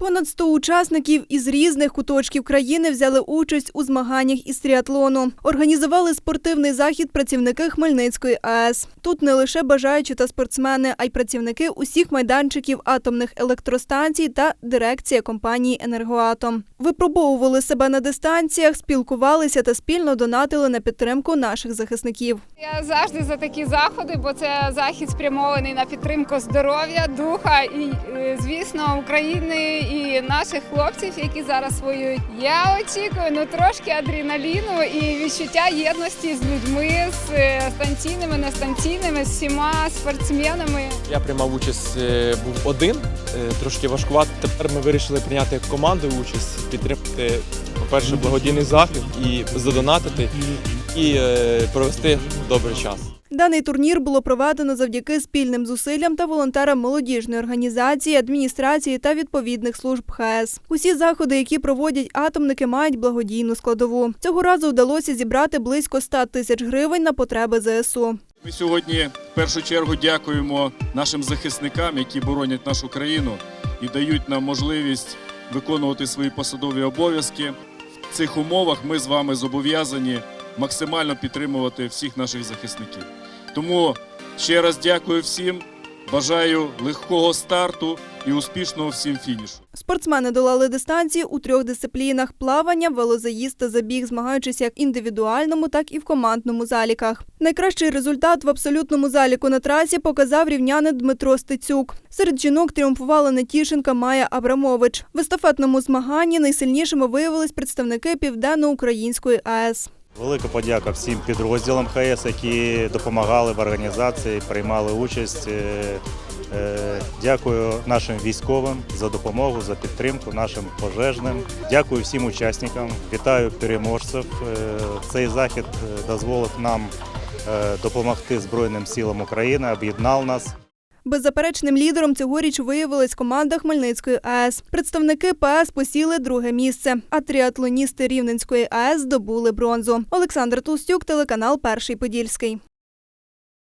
Понад 100 учасників із різних куточків країни взяли участь у змаганнях із тріатлону. Організували спортивний захід працівники Хмельницької АЕС. Тут не лише бажаючі та спортсмени, а й працівники усіх майданчиків атомних електростанцій та дирекція компанії Енергоатом. Випробовували себе на дистанціях, спілкувалися та спільно донатили на підтримку наших захисників. Я завжди за такі заходи, бо це захід спрямований на підтримку здоров'я, духа і, е, звісно, України і наших хлопців, які зараз воюють. Я очікую ну трошки адреналіну і відчуття єдності з людьми, з е, станційними, нестанційними, з всіма спортсменами. Я приймав участь, е, був один, трошки важкувато. Тепер ми вирішили прийняти команду участь, підтримати, по-перше, благодійний захід і задонатити, і е, провести добрий час. Даний турнір було проведено завдяки спільним зусиллям та волонтерам молодіжної організації, адміністрації та відповідних служб ХАЕС. Усі заходи, які проводять атомники, мають благодійну складову. Цього разу вдалося зібрати близько 100 тисяч гривень на потреби ЗСУ. Ми сьогодні в першу чергу дякуємо нашим захисникам, які боронять нашу країну і дають нам можливість виконувати свої посадові обов'язки. В цих умовах ми з вами зобов'язані максимально підтримувати всіх наших захисників. Тому ще раз дякую всім, бажаю легкого старту і успішного всім фінішу. Спортсмени долали дистанції у трьох дисциплінах: плавання, велозаїзд та забіг, змагаючись як індивідуальному, так і в командному заліках. Найкращий результат в абсолютному заліку на трасі показав рівнянин Дмитро Стецюк. Серед жінок тріумфувала Нетішинка Майя Абрамович. В естафетному змаганні найсильнішими виявились представники Південно-Української АЕС. Велика подяка всім підрозділам ХС, які допомагали в організації, приймали участь. Е, е, Дякую нашим військовим за допомогу, за підтримку, нашим пожежним. Дякую всім учасникам. Вітаю переможців. Е, Цей захід дозволив нам допомогти Збройним силам України, об'єднав нас. Беззаперечним лідером цьогоріч виявилась команда Хмельницької АЕС. Представники ПАЕС посіли друге місце, а тріатлоністи Рівненської АЕС здобули бронзу. Олександр Толстюк, телеканал Перший Подільський.